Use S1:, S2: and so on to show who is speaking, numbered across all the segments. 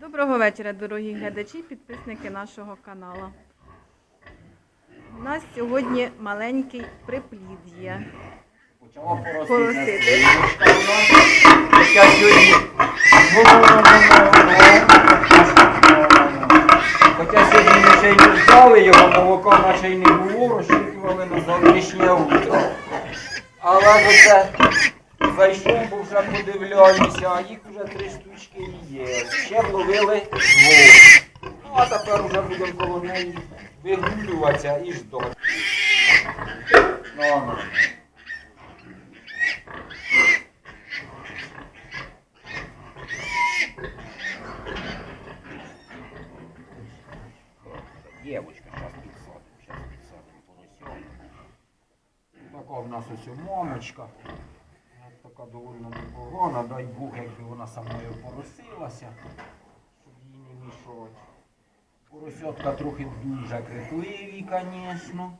S1: Доброго вечора, дорогі глядачі, підписники нашого каналу. У нас сьогодні маленький приплід є.
S2: Почала
S1: Поросити.
S2: Хоча сьогодні. Ми ще й не ждали його, молока наче й не було, розчитували на завтрашнє утро. Але оце зайшов, бо вже подивляюся, а їх вже три штучки є. Ще вловили двох. Ну а тепер вже будемо коло неї вигулюватися і ждати. Ну, ну. Девочка, сейчас підсадимо, сейчас підсадимо поросенка. Така в нас ось мамочка. Така доволі непогана, дай Бог, якби вона со мною поросилася, щоб їй не мішати. Поросятка трохи дуже крикливі, звісно.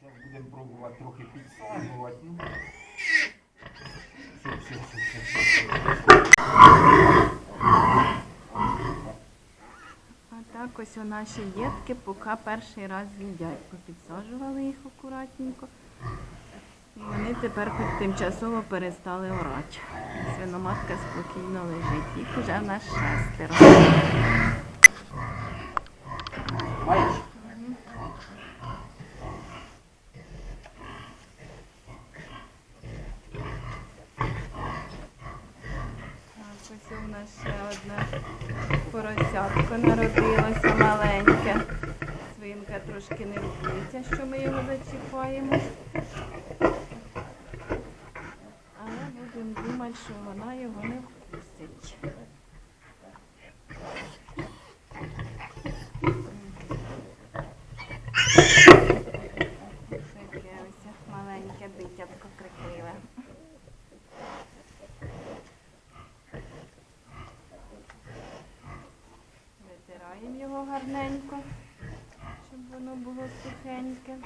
S2: Зараз будемо пробувати трохи підсаджувати. Ну. Все, все, все, все, все.
S1: Так ось у наші дітки поки перший раз їдять. Попідсаджували їх акуратненько. Вони тепер тимчасово перестали орати. Свиноматка спокійно лежить. Їх уже в нас шестеро.
S2: Маєш?
S1: Ось у нас ще одне поросятко народилося маленьке. Свинка трошки не боїться, що ми його зачіпаємо. Але що вона його не впустить. Маленьке дитятко крикливе. Витираємо його гарненько, щоб воно було сухеньке.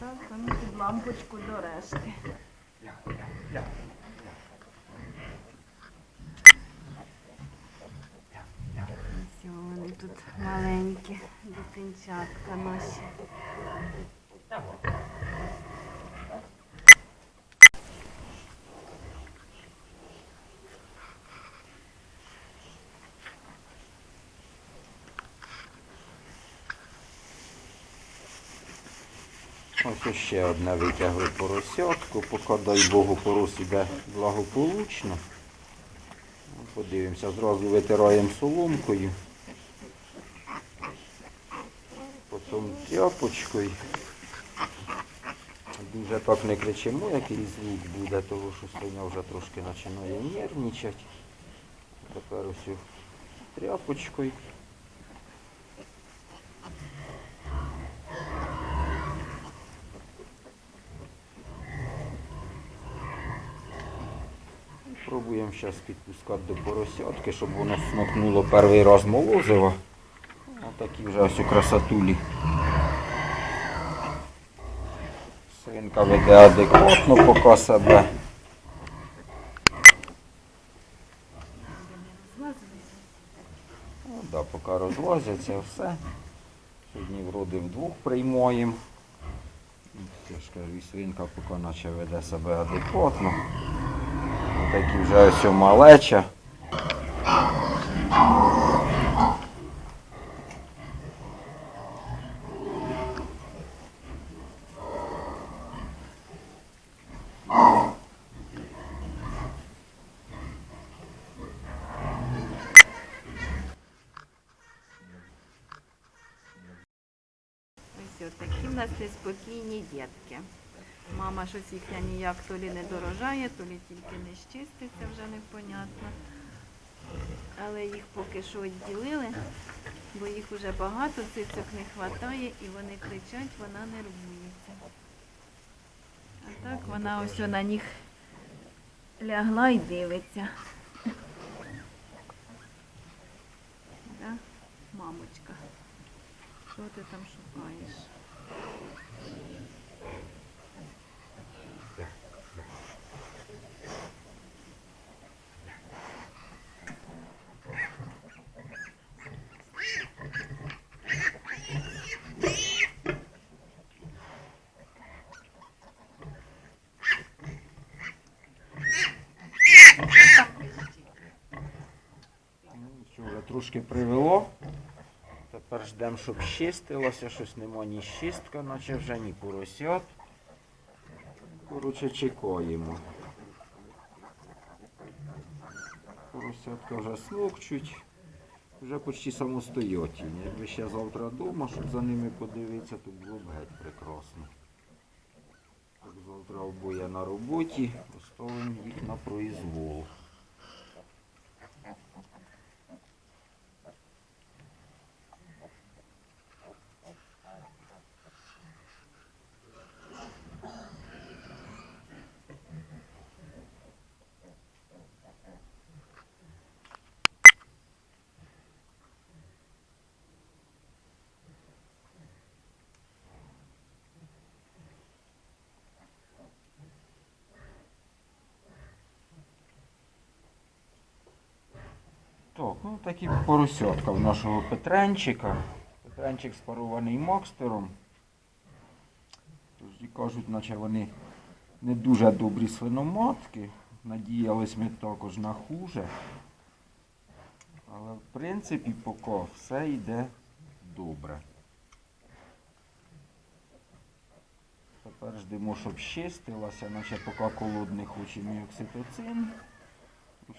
S1: Так, там під лампочку до решти. Ось вони тут маленькі дитинчатка наші.
S2: Ось ще одне витягли поросятку, поки дай Богу порос іде благополучно. Ну, Подивимося, зразу витираємо соломкою. Потім тряпочкою. Дуже так не кричимо, який звук буде, тому що свиня вже трошки починає нервничати. Тепер ось тряпочкою. Пробуємо зараз підпускати до поросятки, щоб воно смокнуло перший раз молозиво. Отакі вже ось у красотулі. Свинка веде адекватно поки себе. Ну, да, поки розлазяться все. Сьогодні вроде вдвох приймаємо. Я ж кажу, свинка поки наче веде себе адекватно. Такі вже ось малеча.
S1: Ось такі в нас неспокійні дітки. Мама щось їхня ніяк то лі не дорожає, то лі тільки не щиститься, вже непонятно. Але їх поки що відділили, бо їх вже багато, цицьок не вистачає і вони кричать, вона нервується. А так вона ось на них лягла і дивиться. Мамочка. Що ти там шукаєш?
S2: Трошки привело. Тепер ждемо, щоб щистилося, щось нема ні щистка, наче вже ні поросят. Коротше, чекаємо. Поросятка вже смокчуть, вже почти самостоятельні. Якби ще завтра вдома, щоб за ними подивитися, то було б геть прекрасно. Так завтра обоє на роботі, оставимо їх на произвол. Так, ну такі поросятка в нашого Петренчика. Петренчик спарований Макстером. Тож і кажуть, наче вони не дуже добрі свиноматки. Надіялись ми також на хуже. Але в принципі поки все йде добре. Тепер ждемо, щоб щистилася, наче поки холодний хоче окситоцин.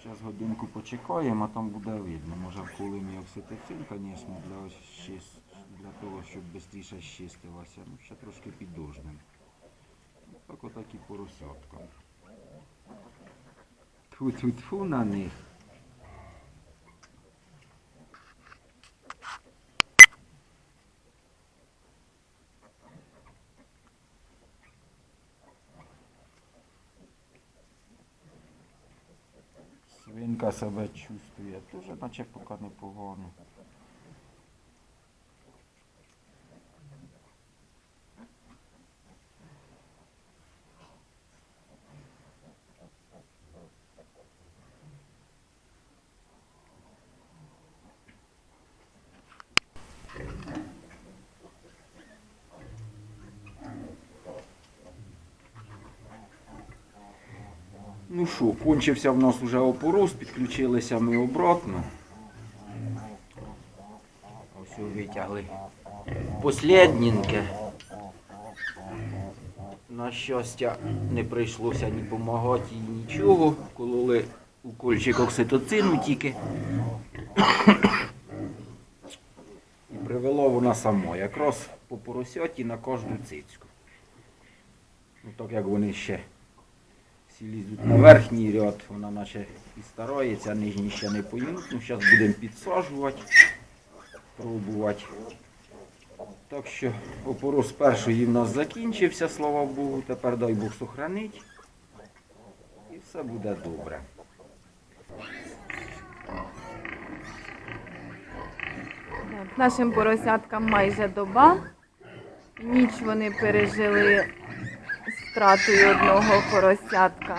S2: Зараз годинку почекаємо, а там буде видно. Може вколимо і окситоцин, звісно, для, для того, щоб швидше щистилося. Ну, ще трошки підожнемо. Так отак і поросятка. Тьфу-тьфу-тьфу на них. Свинка себе чувствує, дуже наче поки непогано. Що, кончився в нас уже опорос, підключилися ми обратно. Ось витягли. Послідненьке. На щастя, не прийшлося ні допомагати, їй нічого. Кололи укольчик окситоцину тільки. І привело вона само, якраз по поросяті на кожну цицьку. Ну так як вони ще всі лізуть на верхній ряд, вона наче і старається, а нижній ще не поймуть. Ну, зараз будемо підсаджувати, пробувати. Так що опорос першої в нас закінчився, слава Богу. Тепер дай Бог сохранить. І все буде добре.
S1: Нашим поросяткам майже доба. Ніч вони пережили втратою одного поросятка.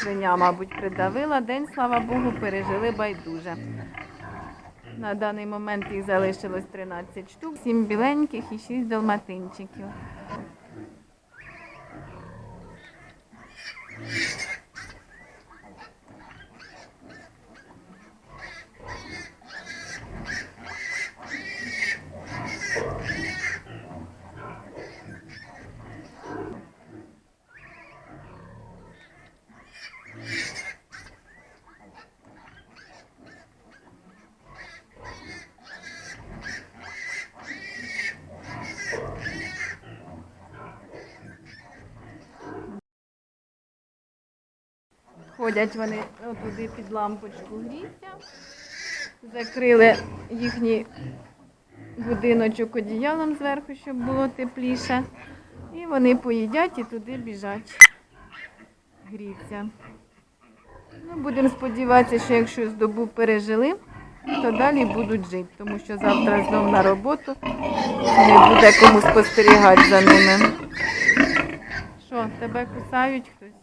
S1: Свиня, мабуть, придавила. День, слава Богу, пережили байдуже. На даний момент їх залишилось 13 штук, 7 біленьких і 6 далматинчиків. Ходять вони туди під лампочку гріться. Закрили їхній будиночок одіялом зверху, щоб було тепліше. І вони поїдять і туди біжать. Гріться. Ну, будемо сподіватися, що якщо з добу пережили, то далі будуть жити, тому що завтра знов на роботу не буде кому спостерігати за ними. Що, тебе кусають хтось?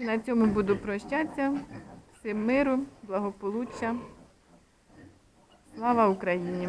S1: На цьому буду прощатися. Всім миру, благополуччя. Слава Україні!